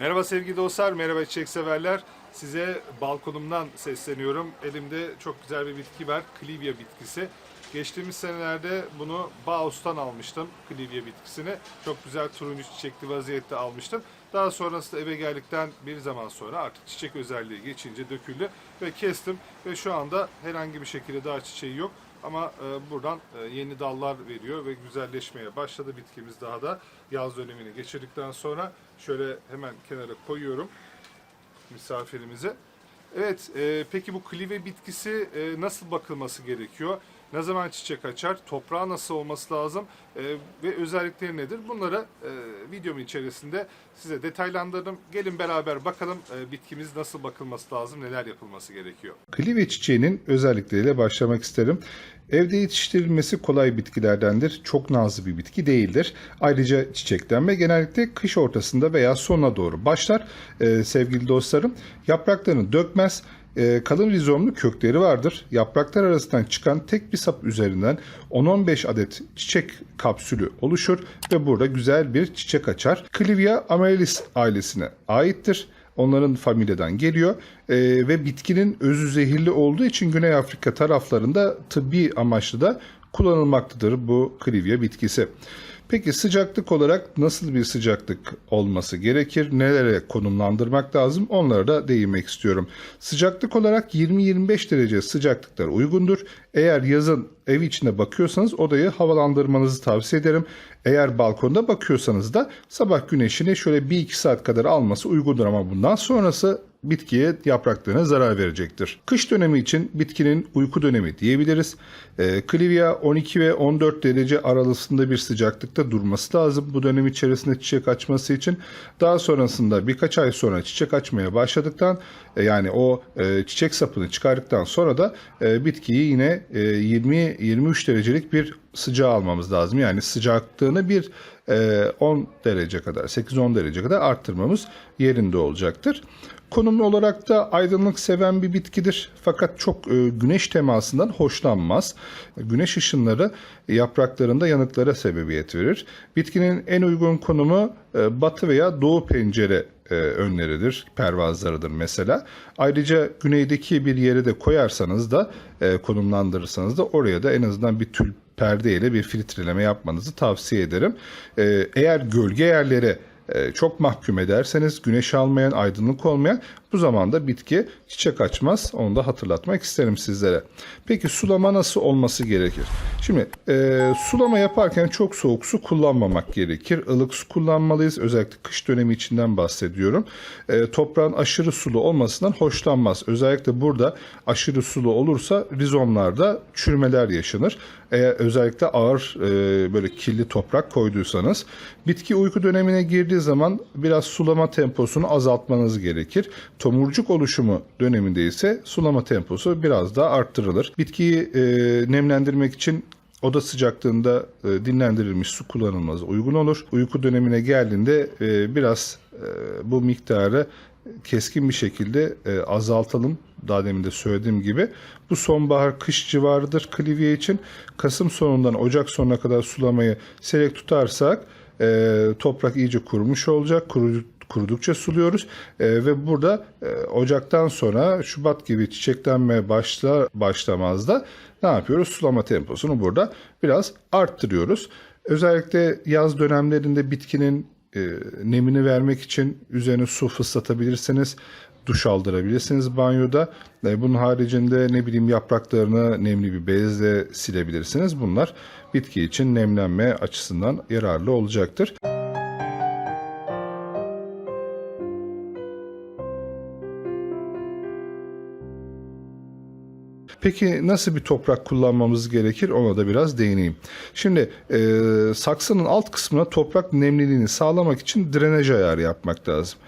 Merhaba sevgili dostlar, merhaba çiçek severler. Size balkonumdan sesleniyorum. Elimde çok güzel bir bitki var, Clivia bitkisi. Geçtiğimiz senelerde bunu Bauhaus'tan almıştım, Clivia bitkisini. Çok güzel turuncu çiçekli vaziyette almıştım. Daha sonrasında eve geldikten bir zaman sonra artık çiçek özelliği geçince döküldü ve kestim. Ve şu anda herhangi bir şekilde daha çiçeği yok. Ama e, buradan e, yeni dallar veriyor ve güzelleşmeye başladı bitkimiz daha da yaz dönemini geçirdikten sonra şöyle hemen kenara koyuyorum misafirimize. Evet, e, peki bu klive bitkisi e, nasıl bakılması gerekiyor? Ne zaman çiçek açar? Toprağı nasıl olması lazım? E, ve özellikleri nedir? Bunları e, videomun içerisinde size detaylandırdım. Gelin beraber bakalım e, bitkimiz nasıl bakılması lazım, neler yapılması gerekiyor. Klive çiçeğinin özellikleriyle başlamak isterim. Evde yetiştirilmesi kolay bitkilerdendir. Çok nazlı bir bitki değildir. Ayrıca çiçeklenme genellikle kış ortasında veya sonuna doğru başlar. Ee, sevgili dostlarım, yapraklarını dökmez. Ee, kalın rizomlu kökleri vardır. Yapraklar arasından çıkan tek bir sap üzerinden 10-15 adet çiçek kapsülü oluşur ve burada güzel bir çiçek açar. Clivia amaryllis ailesine aittir. Onların familyadan geliyor Ee, ve bitkinin özü zehirli olduğu için Güney Afrika taraflarında tıbbi amaçlı da kullanılmaktadır bu Clivia bitkisi. Peki sıcaklık olarak nasıl bir sıcaklık olması gerekir? Nelere konumlandırmak lazım? Onlara da değinmek istiyorum. Sıcaklık olarak 20-25 derece sıcaklıklar uygundur. Eğer yazın ev içinde bakıyorsanız odayı havalandırmanızı tavsiye ederim. Eğer balkonda bakıyorsanız da sabah güneşini şöyle 1-2 saat kadar alması uygundur ama bundan sonrası bitkiye yapraklarına zarar verecektir. Kış dönemi için bitkinin uyku dönemi diyebiliriz. E, Clivia 12 ve 14 derece aralığında bir sıcaklıkta durması lazım bu dönem içerisinde çiçek açması için. Daha sonrasında birkaç ay sonra çiçek açmaya başladıktan yani o e, çiçek sapını çıkardıktan sonra da e, bitkiyi yine e, 20-23 derecelik bir sıcağı almamız lazım. Yani sıcaklığını bir e, 10 derece kadar 8-10 derece kadar arttırmamız yerinde olacaktır. Konumlu olarak da aydınlık seven bir bitkidir. Fakat çok e, güneş temasından hoşlanmaz. Güneş ışınları yapraklarında yanıklara sebebiyet verir. Bitkinin en uygun konumu e, batı veya doğu pencere e, önleridir, pervazlarıdır mesela. Ayrıca güneydeki bir yere de koyarsanız da e, konumlandırırsanız da oraya da en azından bir tül perde ile bir filtreleme yapmanızı tavsiye ederim. E, eğer gölge yerlere e, çok mahkum ederseniz güneş almayan, aydınlık olmayan bu zamanda bitki çiçek açmaz. Onu da hatırlatmak isterim sizlere. Peki sulama nasıl olması gerekir? Şimdi e, sulama yaparken çok soğuk su kullanmamak gerekir. Ilık su kullanmalıyız. Özellikle kış dönemi içinden bahsediyorum. E, toprağın aşırı sulu olmasından hoşlanmaz. Özellikle burada aşırı sulu olursa rizomlarda çürümeler yaşanır. Eğer özellikle ağır e, böyle kirli toprak koyduysanız bitki uyku dönemine girdiği zaman biraz sulama temposunu azaltmanız gerekir. Tomurcuk oluşumu döneminde ise sulama temposu biraz daha arttırılır. Bitkiyi e, nemlendirmek için oda sıcaklığında e, dinlendirilmiş su kullanılması uygun olur. Uyku dönemine geldiğinde e, biraz e, bu miktarı keskin bir şekilde e, azaltalım. Daha demin de söylediğim gibi. Bu sonbahar kış civarıdır Clivia için. Kasım sonundan Ocak sonuna kadar sulamayı seyrek tutarsak e, toprak iyice kurumuş olacak. Kuru, kurudukça suluyoruz E, ve burada e, Ocak'tan sonra Şubat gibi çiçeklenmeye başla başlamaz da ne yapıyoruz? Sulama temposunu burada biraz arttırıyoruz. Özellikle yaz dönemlerinde bitkinin e, nemini vermek için üzerine su fıslatabilirsiniz. Duş aldırabilirsiniz banyoda. E, bunun haricinde ne bileyim yapraklarını nemli bir bezle silebilirsiniz. Bunlar bitki için nemlenme açısından yararlı olacaktır. Peki nasıl bir toprak kullanmamız gerekir ona da biraz değineyim. Şimdi e, saksının alt kısmına toprak nemliliğini sağlamak için drenaj ayarı yapmak lazım.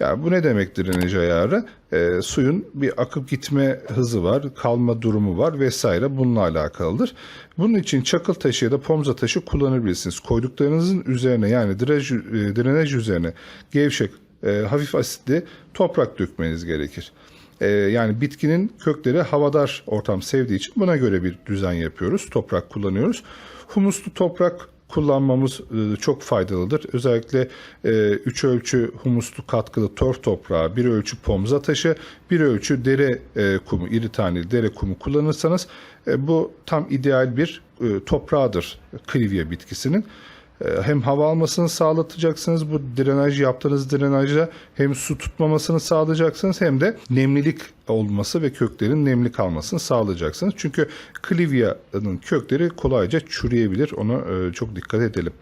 Yani bu ne demek drenaj ayarı? E, suyun bir akıp gitme hızı var, kalma durumu var vesaire bununla alakalıdır. Bunun için çakıl taşı ya da pomza taşı kullanabilirsiniz. Koyduklarınızın üzerine yani drenaj, e, drenaj üzerine gevşek, e, hafif asitli toprak dökmeniz gerekir. Ee, yani bitkinin kökleri havadar ortam sevdiği için buna göre bir düzen yapıyoruz. Toprak kullanıyoruz. Humuslu toprak kullanmamız e, çok faydalıdır. Özellikle 3 ölçü humuslu katkılı torf toprağı, 1 ölçü pomza taşı, 1 ölçü dere e, kumu, iri taneli dere kumu kullanırsanız e, bu tam ideal bir e, toprağıdır klivye bitkisinin. E, Hem hava almasını sağlatacaksınız bu drenaj yaptığınız drenajda hem su tutmamasını sağlayacaksınız hem de nemlilik olması ve köklerin nemli kalmasını sağlayacaksınız. Çünkü klivyanın kökleri kolayca çürüyebilir. Ona e, çok dikkat edelim.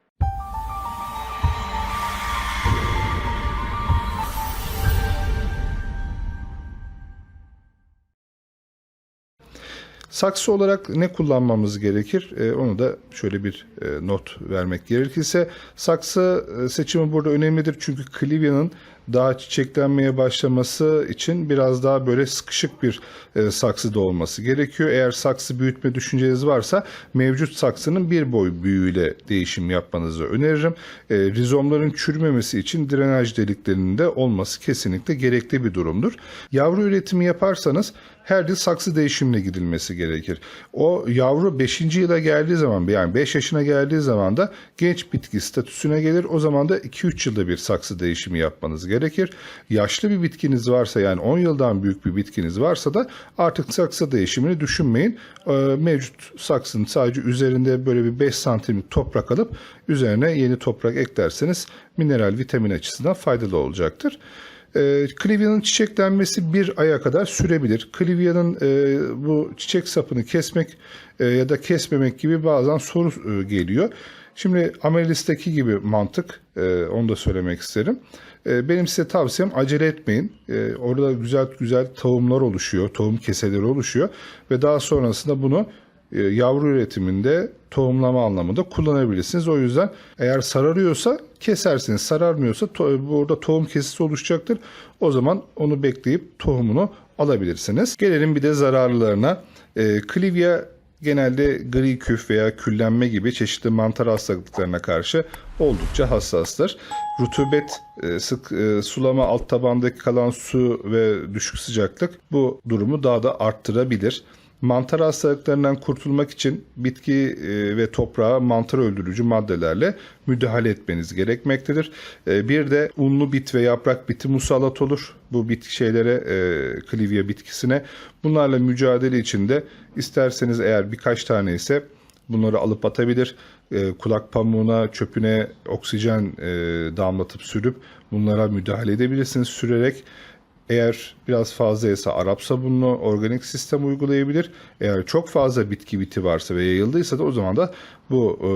Saksı olarak ne kullanmamız gerekir? Ee, onu da şöyle bir e, not vermek gerekirse saksı e, seçimi burada önemlidir çünkü klivyanın daha çiçeklenmeye başlaması için biraz daha böyle sıkışık bir e, saksıda olması gerekiyor. Eğer saksı büyütme düşünceniz varsa mevcut saksının bir boy büyüğüyle değişim yapmanızı öneririm. E, rizomların çürümemesi için drenaj deliklerinin de olması kesinlikle gerekli bir durumdur. Yavru üretimi yaparsanız her yıl saksı değişimine gidilmesi gerekir. O yavru 5. yıla geldiği zaman yani 5 yaşına geldiği zaman da genç bitki statüsüne gelir. O zaman da 2-3 yılda bir saksı değişimi yapmanız gerekir. Yaşlı bir bitkiniz varsa yani 10 yıldan büyük bir bitkiniz varsa da artık saksı değişimini düşünmeyin. Ee, Mevcut saksının sadece üzerinde böyle bir 5 santimlik toprak alıp üzerine yeni toprak eklerseniz mineral vitamin açısından faydalı olacaktır. E, çiçeklenmesi bir aya kadar sürebilir. Clivia'nın e, bu çiçek sapını kesmek e, ya da kesmemek gibi bazen soru e, geliyor. Şimdi Amaryllis'teki gibi mantık, e, onu da söylemek isterim. E, benim size tavsiyem acele etmeyin. E, orada güzel güzel tohumlar oluşuyor, tohum keseleri oluşuyor ve daha sonrasında bunu e, yavru üretiminde tohumlama anlamında kullanabilirsiniz. O yüzden eğer sararıyorsa kesersiniz. Sararmıyorsa to- burada tohum kesisi oluşacaktır. O zaman onu bekleyip tohumunu alabilirsiniz. Gelelim bir de zararlılarına. E, Clivia genelde gri küf veya küllenme gibi çeşitli mantar hastalıklarına karşı oldukça hassastır. Rutubet, e, sık e, sulama alt tabandaki kalan su ve düşük sıcaklık bu durumu daha da arttırabilir. Mantar hastalıklarından kurtulmak için bitki e, ve toprağa mantar öldürücü maddelerle müdahale etmeniz gerekmektedir. E, Bir de unlu bit ve yaprak biti musallat olur. Bu bitki şeylere, e, klivya bitkisine. Bunlarla mücadele için de isterseniz eğer birkaç tane ise bunları alıp atabilir. E, kulak pamuğuna, çöpüne oksijen e, damlatıp sürüp bunlara müdahale edebilirsiniz sürerek. Eğer biraz fazlaysa Arap sabunlu organik sistem uygulayabilir. Eğer çok fazla bitki biti varsa ve yayıldıysa da o zaman da bu e,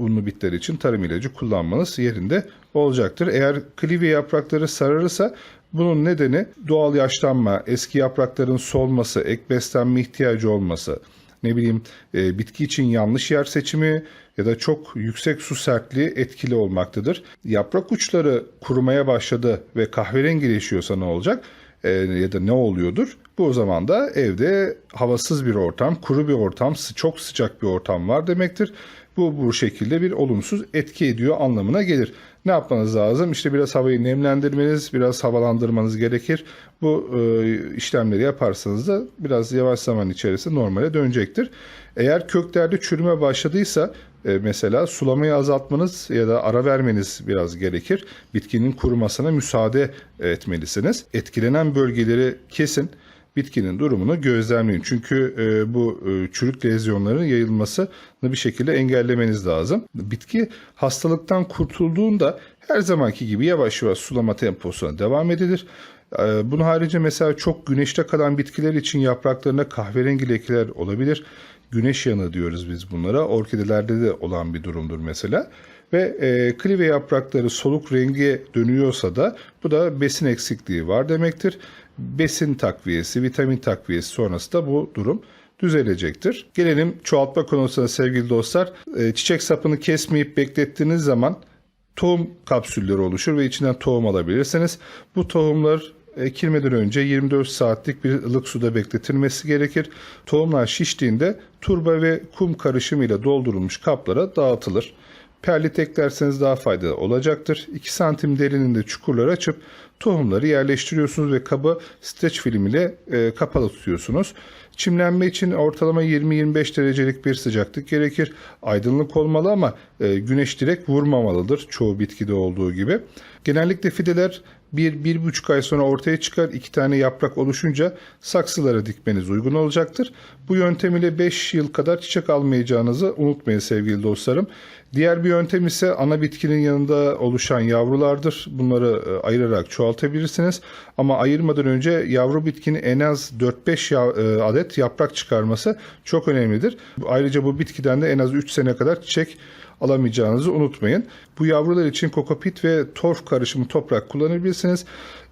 unlu bitler için tarım ilacı kullanmanız yerinde olacaktır. Eğer klivye yaprakları sararırsa bunun nedeni doğal yaşlanma, eski yaprakların solması, ek beslenme ihtiyacı olması, ne bileyim e, bitki için yanlış yer seçimi ya da çok yüksek su sertliği etkili olmaktadır. Yaprak uçları kurumaya başladı ve kahverengileşiyorsa ne olacak? E, ya da ne oluyordur? Bu o zaman da evde havasız bir ortam, kuru bir ortam, çok sıcak bir ortam var demektir. Bu bu şekilde bir olumsuz etki ediyor anlamına gelir. Ne yapmanız lazım? İşte biraz havayı nemlendirmeniz, biraz havalandırmanız gerekir. Bu e, işlemleri yaparsanız da biraz yavaş zaman içerisinde normale dönecektir. Eğer köklerde çürüme başladıysa e, mesela sulamayı azaltmanız ya da ara vermeniz biraz gerekir. Bitkinin kurumasına müsaade etmelisiniz. Etkilenen bölgeleri kesin bitkinin durumunu gözlemleyin. Çünkü e, bu e, çürük lezyonların yayılmasını bir şekilde engellemeniz lazım. Bitki hastalıktan kurtulduğunda her zamanki gibi yavaş yavaş sulama temposuna devam edilir. E, bunun harici mesela çok güneşte kalan bitkiler için yapraklarına kahverengi lekeler olabilir. Güneş yanığı diyoruz biz bunlara. Orkidelerde de olan bir durumdur mesela ve e, klive yaprakları soluk renge dönüyorsa da bu da besin eksikliği var demektir. Besin takviyesi, vitamin takviyesi sonrası da bu durum düzelecektir. Gelelim çoğaltma konusuna sevgili dostlar. E, çiçek sapını kesmeyip beklettiğiniz zaman tohum kapsülleri oluşur ve içinden tohum alabilirsiniz. Bu tohumlar ekilmeden önce 24 saatlik bir ılık suda bekletilmesi gerekir. Tohumlar şiştiğinde turba ve kum karışımıyla doldurulmuş kaplara dağıtılır. Perlit eklerseniz daha faydalı olacaktır. 2 santim derinliğinde çukurlar açıp tohumları yerleştiriyorsunuz ve kabı streç film ile e, kapalı tutuyorsunuz. Çimlenme için ortalama 20-25 derecelik bir sıcaklık gerekir. Aydınlık olmalı ama e, güneş direkt vurmamalıdır çoğu bitkide olduğu gibi. Genellikle fideler 1-1,5 ay sonra ortaya çıkar. iki tane yaprak oluşunca saksılara dikmeniz uygun olacaktır. Bu yöntem ile 5 yıl kadar çiçek almayacağınızı unutmayın sevgili dostlarım. Diğer bir yöntem ise ana bitkinin yanında oluşan yavrulardır. Bunları e, ayırarak çoğaltabilirsiniz. Ama ayırmadan önce yavru bitkinin en az 4-5 ya- e, adet yaprak çıkarması çok önemlidir. Ayrıca bu bitkiden de en az 3 sene kadar çiçek alamayacağınızı unutmayın. Bu yavrular için kokopit ve torf karışımı toprak kullanabilirsiniz.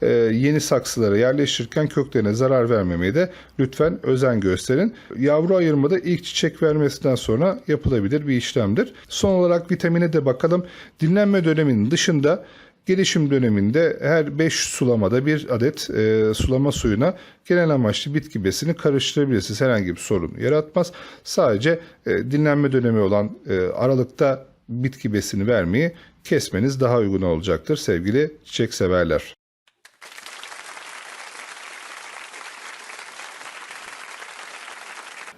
Ee, yeni saksılara yerleştirirken köklerine zarar vermemeye de lütfen özen gösterin. Yavru ayırmada ilk çiçek vermesinden sonra yapılabilir bir işlemdir. Son olarak vitamine de bakalım. Dinlenme döneminin dışında Gelişim döneminde her 5 sulamada bir adet e, sulama suyuna genel amaçlı bitki besini karıştırabilirsiniz. Herhangi bir sorun yaratmaz. Sadece e, dinlenme dönemi olan e, aralıkta bitki besini vermeyi kesmeniz daha uygun olacaktır sevgili çiçek severler.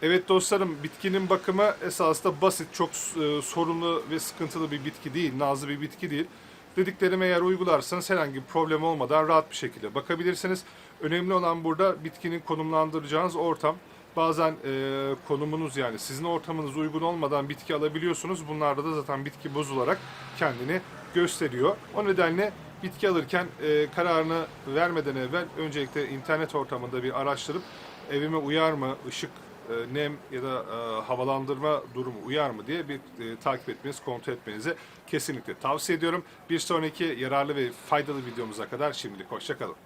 Evet dostlarım bitkinin bakımı esasında basit, çok e, sorunlu ve sıkıntılı bir bitki değil, nazlı bir bitki değil. Dediklerimi eğer uygularsanız herhangi bir problem olmadan rahat bir şekilde bakabilirsiniz. Önemli olan burada bitkinin konumlandıracağınız ortam. Bazen e, konumunuz yani sizin ortamınız uygun olmadan bitki alabiliyorsunuz. Bunlarda da zaten bitki bozularak kendini gösteriyor. O nedenle bitki alırken e, kararını vermeden evvel öncelikle internet ortamında bir araştırıp evime uyar mı, ışık e, nem ya da e, havalandırma durumu uyar mı diye bir e, takip etmeniz, kontrol etmenizi kesinlikle tavsiye ediyorum. Bir sonraki yararlı ve faydalı videomuza kadar şimdilik hoşçakalın.